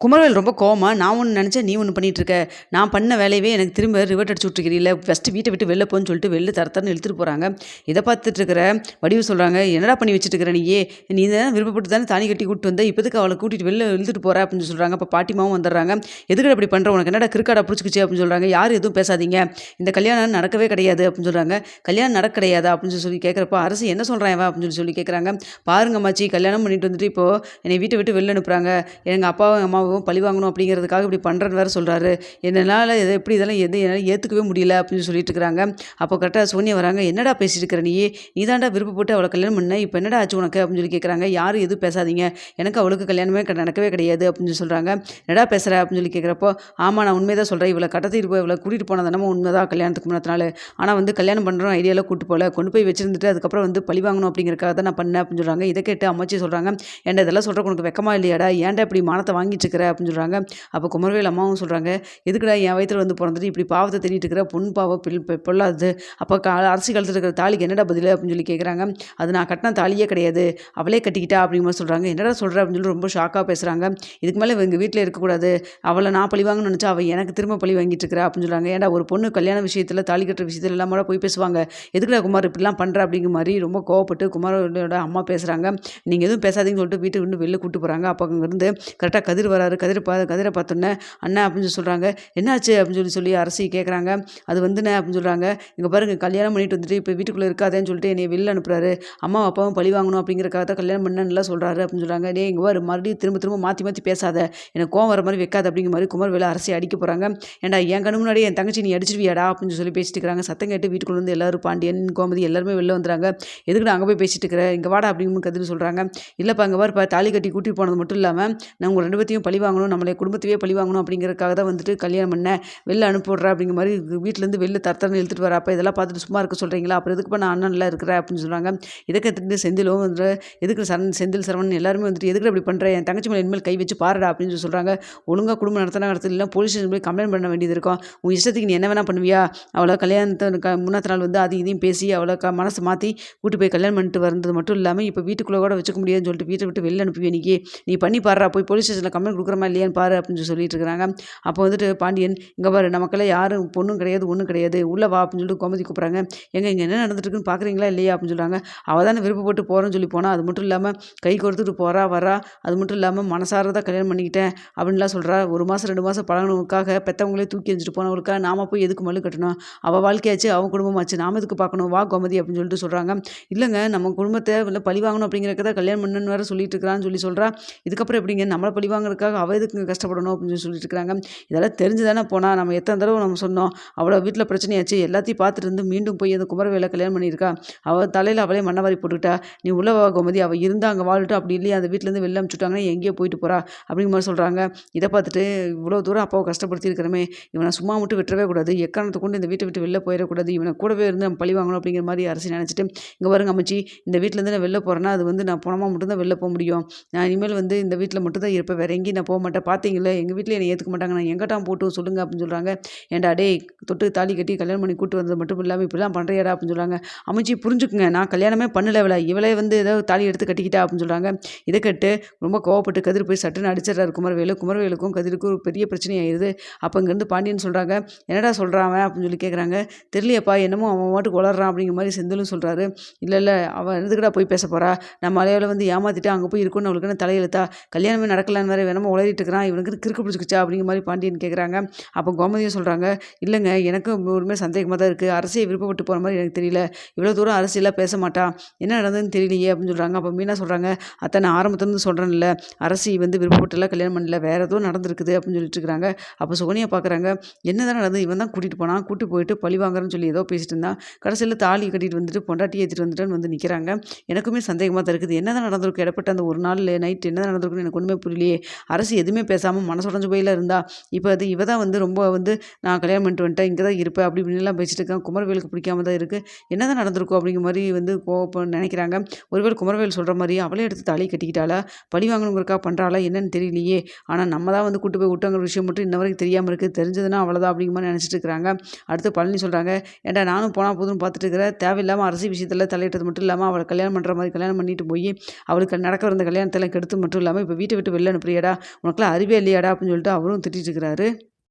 குமரவேல் ரொம்ப கோமா நான் ஒன்று நினச்சேன் நீ ஒன்று பண்ணிகிட்ருக்க இருக்க. நான் பண்ண வேலையவே எனக்கு திரும்ப ரிவர்ட் அடிச்சு விட்ருக்கிறீல்ல ஃபஸ்ட்டு வீட்டை விட்டு வெளில போன்னு சொல்லிட்டு வெளில தரத்தரன்னு எழுத்துட்டு இழுத்துட்டு போகிறாங்க இதை பார்த்துட்டு இருக்கிற? வடிவு சொல்கிறாங்க என்னடா பண்ணி வச்சுட்டு இருக்கிற நீயே? நீ தான் விருப்பப்பட்டு தானே தானி கட்டி கூப்பிட்டு வந்த. இப்போதுக்கு அவளை கூட்டிகிட்டு வெளில இழுத்துட்டு போகிற அப்படின்னு சொல்கிறாங்க அப்போ பாட்டிமாவும் வந்துடுறாங்க. எதுக்கு அப்படி பண்ணுற உனக்கு என்னடா கிறுக்காடா பிடிச்சிக்கிச்சு? அப்படின்னு சொல்கிறாங்க யார் எதுவும் பேசாதீங்க. இந்த கல்யாணம் நடக்கவே கிடையாது. அப்படின்னு சொல்கிறாங்க கல்யாணம் நடக்க கிடையாது? அப்படின்னு சொல்லி கேட்குறப்ப அரசு என்ன சொல்கிறான் அப்படின்னு சொல்லி சொல்லி கேட்குறாங்க பாருங்க மாச்சி கல்யாணம் பண்ணிட்டு வந்துட்டு இப்போது என்னை வீட்டை விட்டு வெளில அனுப்புகிறாங்க எங்கள் அப்பாவும் அம்மாவும் பழி வாங்கணும் அப்படிங்கிறதுக்காக இப்படி பண்ணுறேன்னு வேறு சொல்கிறாரு என்னால் இதை எப்படி இதெல்லாம் எது என்னால் ஏற்றுக்கவே முடியல அப்படின்னு சொல்லிட்டு இருக்கிறாங்க. அப்போ கரெக்டாக சோனியா வராங்க. என்னடா பேசிட்டு இருக்கிற நீ நீ தாண்டா விருப்பப்பட்டு அவளை கல்யாணம் பண்ண. இப்போ என்னடா ஆச்சு உனக்கு? அப்படின்னு சொல்லி கேட்குறாங்க யாரும் எதுவும் பேசாதீங்க. எனக்கு அவளுக்கு கல்யாணமே க- நடக்கவே கிடையாது அப்படின்னு சொல்கிறாங்க என்னடா பேசுகிற அப்படின்னு சொல்லி கேட்குறப்போ ஆமாம் நான் உண்மையை தான் சொல்கிறேன் இவளை கடத்திட்டு போய் இவளை கூட்டிகிட்டு போனது நம்ம உண்மை தான் கல்யாணத்துக்கு முன்னாள் ஆனால் வந்து கல்யாணம் பண்ணுறோம் ஐடியாவில் கூட்டு போகல கொண்டு போய் வச்சிருந்துட்டு அதுக்கப்புறம் வந்து பழி வாங்கணும் அப்படிங்கிறக்காக தான் நான் பண்ணேன் அப்படின்னு சொல்கிறாங்க இதை கேட்டு அம்மாச்சி சொல்கிறாங்க ஏன்டா இதெல்லாம் சொல்கிறக்கு உனக்கு வெக்கமா இல்லையாடா? ஏன்டா இப்படி மானத்தை வாங்கிட்டு இருக்கிற அப்படின்னு சொல்கிறாங்க அப்போ குமரவேல் அம்மாவும் சொல்கிறாங்க எதுக்குடா என் வயிற்றில் வந்து பிறந்துட்டு இப்படி பாவத்தை தேடிட்டு இருக்கிற பொன் பாவம் பில் பொல்லாது அப்போ கா அரசு காலத்தில் இருக்கிற தாலிக்கு என்னடா பதில்? அப்படின்னு சொல்லி கேட்குறாங்க அது நான் கட்டின தாலியே கிடையாது. அவளே கட்டிக்கிட்டா அப்படிங்கிற சொல்கிறாங்க என்னடா சொல்கிற அப்படின்னு சொல்லி ரொம்ப ஷாக்காக பேசுகிறாங்க இதுக்கு மேலே எங்கள் வீட்டில் இருக்கக்கூடாது. அவளை நான் பழி வாங்கணும்னு நினச்சா அவள் எனக்கு திரும்ப பழி வாங்கிட்டு இருக்கிறா அப்படின்னு சொல்கிறாங்க ஏன்டா ஒரு பொண்ணு கல்யாண விஷயத்தில் தாலி கட்டுற விஷயத்தில் எல்லாம் கூட போய் பேசுவாங்க? எதுக்குடா குமார் இப்படிலாம் பண்ணுற அப்படிங்கிற மாதிரி ரொம்ப கோவப்பட்டு குமாரோட அம்மா பேசுகிறாங்க நீங்கள் எதுவும் பேசாதீங்கன்னு சொல்லிட்டு வீட்டுக்கு வந்து வெளில கூட்டு போகிறாங்க அப்போ அங்கேருந்து கரெக்டாக கதிர் சொல்கிறாரு கதிரை பா கதிரை பார்த்தோன்னே அண்ணா அப்படின்னு சொல்லி சொல்கிறாங்க என்னாச்சு? அப்படின்னு சொல்லி சொல்லி அரசி கேட்குறாங்க அது வந்துண்ணே அப்படின்னு சொல்கிறாங்க இங்கே பாருங்க கல்யாணம் பண்ணிட்டு வந்துட்டு இப்போ வீட்டுக்குள்ளே இருக்காதேன்னு சொல்லிட்டு என்னை வெளில அனுப்புறாரு. அம்மா அப்பாவும் பழி வாங்கணும் அப்படிங்கிறக்காக தான் கல்யாணம் பண்ணேன்னுலாம் சொல்கிறாரு அப்படின்னு சொல்கிறாங்க டேய் இங்கே வரும் மறுபடியும் திரும்ப திரும்ப மாற்றி மாற்றி பேசாத. எனக்கு கோவம் வர மாதிரி வைக்காது அப்படிங்கிற மாதிரி குமார் வேலை அரசி அடிக்க போகிறாங்க ஏன்டா என் கண்ணு முன்னாடி என் தங்கச்சி நீ அடிச்சிருவியாடா? அப்படின்னு சொல்லி பேசிட்டு இருக்கிறாங்க. சத்தம் கேட்டு வீட்டுக்குள்ளே வந்து எல்லாரும் பாண்டியன் கோமதி எல்லாருமே வெளில வந்துறாங்க. எதுக்கு அங்கே போய் பேசிட்டு இருக்கிறேன் இங்கே வாடா அப்படின்னு கதிர் சொல்கிறாங்க இல்லைப்பா இங்கே பாருப்பா தாலி கட்டி கூட்டி போனது மட்டும் இல்லாமல் நான் உங்கள் ரெண்டு பற்றியும் பழி வாங்கணும் நம்மளை குடும்பத்தையே பழி வாங்கணும் அப்படிங்கிறதுக்காக தான் வந்துட்டு கல்யாணம் பண்ணேன் வெளில அனுப்பிவிட்றேன் அப்படிங்கிற மாதிரி வீட்டிலேருந்து வெளில தரத்தரன்னு இழுத்துட்டு வர அப்போ இதெல்லாம் பார்த்துட்டு சும்மா இருக்க சொல்கிறீங்களா அப்புறம் எதுக்கு நான் அண்ணன்லாம் இருக்கிறேன் அப்படின்னு சொல்கிறாங்க இதை கற்றுட்டு செந்திலும் வந்து எதுக்கு சரண் செந்தில் சரவணன் எல்லாருமே வந்துட்டு எதுக்கு அப்படி பண்ணுறேன் என் தங்கச்சி மேலே இனிமேல் கை வச்சு பாருடா அப்படின்னு சொல்லி சொல்கிறாங்க ஒழுங்காக குடும்பம் நடத்தினா நடத்தல போலீஸ் ஸ்டேஷன் போய் கம்ப்ளைண்ட் பண்ண வேண்டியது இருக்கும். உன் இஷ்டத்துக்கு நீ என்ன வேணால் பண்ணுவியா? அவ்வளோ கல்யாணத்தை முன்னாத்த நாள் வந்து அது இதையும் பேசி அவ்வளோ க மனசை மாற்றி கூட்டி போய் கல்யாணம் பண்ணிட்டு வந்தது மட்டும் இல்லாமல் இப்போ வீட்டுக்குள்ளே கூட வச்சுக்க முடியாதுன்னு சொல்லிட்டு வீட்டை விட்டு வெளில அனுப்புவேன் நீ? நீ பண்ணி பாடுறா போய் போலீஸ் ஸ்டேஷனில் கம்ப்ளைண்ட் கொடுக்குறமா இல்லையான்னு பாரு அப்படின்னு சொல்லி சொல்லிட்டு இருக்கிறாங்க அப்போ வந்துட்டு பாண்டியன் இங்கே பாரு நமக்கெல்லாம் யாரும் பொண்ணும் கிடையாது ஒன்றும் கிடையாது. உள்ளே வா அப்படின்னு சொல்லிட்டு கோமதி கூப்பிட்றாங்க. எங்கே இங்கே என்ன நடந்துட்டுருக்குன்னு பார்க்குறீங்களா இல்லையா? அப்படின்னு சொல்கிறாங்க அவள் தானே விருப்பப்பட்டு போகிறேன்னு சொல்லி போனால் அது மட்டும் இல்லாமல் கை கொடுத்துட்டு போகிறா வரா அது மட்டும் இல்லாமல் மனசார தான் கல்யாணம் பண்ணிக்கிட்டேன் அப்படின்லாம் சொல்கிறா ஒரு மாதம் ரெண்டு மாதம் பழகணுக்காக பெற்றவங்களே தூக்கி எறிஞ்சிட்டு போனவளுக்காக நாம போய் எதுக்கு மல்லு கட்டணும்? அவள் வாழ்க்கையாச்சு அவன் குடும்பமாச்சு நாம எதுக்கு பார்க்கணும் வா கோமதி அப்படின்னு சொல்லிட்டு சொல்கிறாங்க இல்லைங்க நம்ம குடும்பத்தை இல்லை பழி வாங்கணும் அப்படிங்கிறக்க தான் கல்யாணம் பண்ணணும்னு வேறு சொல்லிட்டு இருக்கிறான்னு சொல்லி சொல்கிறா இதுக்கப்புறம் எப்படிங்க? நம்மளை பழி எதுக்காக அவள் எதுக்கு கஷ்டப்படணும் அப்படின்னு சொல்லி சொல்லிட்டு இருக்கிறாங்க இதெல்லாம் தெரிஞ்சு தானே போனால் நம்ம எத்தனை தடவை நம்ம சொன்னோம் அவ்வளோ வீட்டில் பிரச்சனையாச்சு எல்லாத்தையும் பார்த்துட்டு இருந்து மீண்டும் போய் அந்த குமரவேலை கல்யாணம் பண்ணியிருக்கா. அவள் தலையில் அவளே மண்ணவாரி போட்டுக்கிட்டா. நீ உள்ள வா கோமதி அவள் இருந்தால் அங்கே வாழ்ட்டு அப்படி இல்லையா அந்த வீட்டிலேருந்து வெளில அனுப்பிச்சுட்டாங்கன்னா எங்கேயோ போயிட்டு போறா அப்படிங்கிற மாதிரி சொல்கிறாங்க இதை பார்த்துட்டு இவ்வளோ தூரம் அப்பாவை கஷ்டப்படுத்தி இருக்கிறமே இவனை சும்மா மட்டும் விட்டுறவே கூடாது எக்காரணத்தை கொண்டு இந்த வீட்டை விட்டு வெளில போயிடக்கூடாது இவனை கூடவே இருந்து நம்ம பழி வாங்கணும் அப்படிங்கிற மாதிரி அரசு நினச்சிட்டு இங்கே பாருங்க அமைச்சி இந்த வீட்டிலேருந்து நான் வெளில போகிறேன்னா அது வந்து நான் பணமாக மட்டும்தான் வெளில போக முடியும். நான் இனிமேல் வந்து இந்த வீட்டில் மட்டும்தான் இருப்பேன் வேறு எங்கேயும் நான் போக மாட்டேன். பார்த்தீங்களே எங்கள் வீட்டில் என்னை ஏற்றுக்க மாட்டாங்க. நான் எங்கட்டாம் போட்டு சொல்லுங்க அப்படின்னு சொல்கிறாங்க ஏன்டா டேய் தொட்டு தாலி கட்டி கல்யாணம் பண்ணி கூட்டு வந்தது மட்டும் இல்லாமல் இப்படிலாம் பண்ணுறியாடா அப்படின்னு சொல்கிறாங்க அமைச்சி புரிஞ்சுக்குங்க. நான் கல்யாணமே பண்ணல இவளை. இவளே வந்து ஏதோ தாலி எடுத்து கட்டிக்கிட்டா அப்படின்னு சொல்கிறாங்க இதை கட்டு ரொம்ப கோவப்பட்டு கதிர் போய் சட்டுன்னு அடிச்சிடறாரு குமரவேலு குமரவேலுக்கும் கதிருக்கும் ஒரு பெரிய பிரச்சனையாயிருது. அப்போ இங்கேருந்து பாண்டியன் சொல்கிறாங்க என்னடா சொல்கிறான் அவன்? அப்படின்னு சொல்லி கேட்குறாங்க தெரியலையப்பா என்னமோ அவன் மாட்டுக்கு வளர்றான் அப்படிங்கிற மாதிரி செந்திலும் சொல்கிறாரு இல்லை இல்லை அவன் எதுக்குடா போய் பேச போகிறா நம்ம மலையாள வந்து ஏமாத்திட்டு அங்கே போய் இருக்குன்னு அவளுக்கு என்ன தலையெழுத்தா? கல்யாணமே நடக்கலான்னு வேறு வேணுமோ உளறிட்டு இருக்கிறான் இவனுக்கு கிறுக்கு பிடிச்சிக்கிச்சா அப்படிங்கிற மாதிரி பாண்டியன் கேட்குறாங்க அப்போ கோமதியும் சொல்கிறாங்க இல்லைங்க எனக்கும் ஒருமே சந்தேகமாக தான் இருக்குது அரசியை விருப்பப்பட்டு போகிற மாதிரி எனக்கு தெரியல. இவ்வளோ தூரம் அரசியலாக பேச மாட்டா. என்ன நடந்ததுன்னு தெரியலையே அப்படின்னு சொல்கிறாங்க அப்போ மீனா சொல்கிறாங்க அத்தை நான் ஆரம்பத்துலேருந்து சொல்கிறேன்ல அரசி வந்து விருப்பப்பட்டுலாம் கல்யாணம் பண்ணல. வேறு ஏதோ நடந்திருக்குது அப்படின்னு சொல்லிட்டு இருக்கிறாங்க. அப்போ சோனியா பார்க்குறாங்க என்ன தான் நடந்தது? இவன் தான் கூட்டிகிட்டு போனான். கூட்டி போயிட்டு பழி வாங்குறேன்னு சொல்லி ஏதோ பேசிட்டு இருந்தான். கடைசியில் தாலி கட்டிட்டு வந்துட்டு பொண்டாட்டி ஏற்றிட்டு வந்துட்டுன்னு வந்து நிற்கிறாங்க எனக்குமே சந்தேகமாக தான் இருக்குது. என்ன தான் நடந்திருக்கும்? இடப்பட்ட அந்த ஒரு நாள் நைட் என்ன தான் நடந்திருக்குன்னு எனக்கு ஒன்றுமே புரியலையே. அரசு எதுவுமே பேசாமல் மனசுடைஞ்சு போயில இருந்தா இப்போ அது இவ தான் வந்து ரொம்ப வந்து நான் கல்யாணம் பண்ணிட்டு வந்துட்டேன் இங்கே தான் இருப்பேன் அப்படி இப்படின்லாம் பேசிட்டு இருக்கேன் குமரவேலுக்கு பிடிக்காம தான் இருக்குது என்ன தான் நடந்திருக்கும் அப்படிங்கிற மாதிரி வந்து கோவப்ப நினைக்கிறாங்க. ஒருவேளை குமரவேல் சொல்கிற மாதிரி அவளே எடுத்து தாலி கட்டிக்கிட்டாளா? பழி வாங்கணுங்கிறக்கா பண்ணுறாளா என்னன்னு தெரியலையே. ஆனால் நம்ம தான் வந்து கூட்டு போய் விட்டோங்கிற விஷயம் மட்டும் இன்ன வரைக்கும் தெரியாமல் இருக்குது தெரிஞ்சதுன்னா அவ்வளோதான் அப்படிங்கிற மாதிரி நினச்சிட்டு இருக்கிறாங்க அடுத்து பழனி சொல்கிறாங்க ஏன்டா நானும் போனால் போதும்னு பார்த்துட்டு இருக்கிறேன் தேவையில்லாமல் அரசு விஷயத்தில் தலையிட்டது மட்டும் இல்லாமல் அவளை கல்யாணம் பண்ணுற மாதிரி கல்யாணம் பண்ணிட்டு போய் அவளுக்கு நடக்கிற அந்த கல்யாணத்தெல்லாம் கெடுத்து மட்டும் இல்லாமல் இப்போ வீட்டை விட்டு வெளில அனுப்புறியடா? உனக்குலாம் அறிவே இல்லையாடா அப்படின்னு சொல்லிட்டு அவரும் திட்டிட்டு இருக்கிறாரு.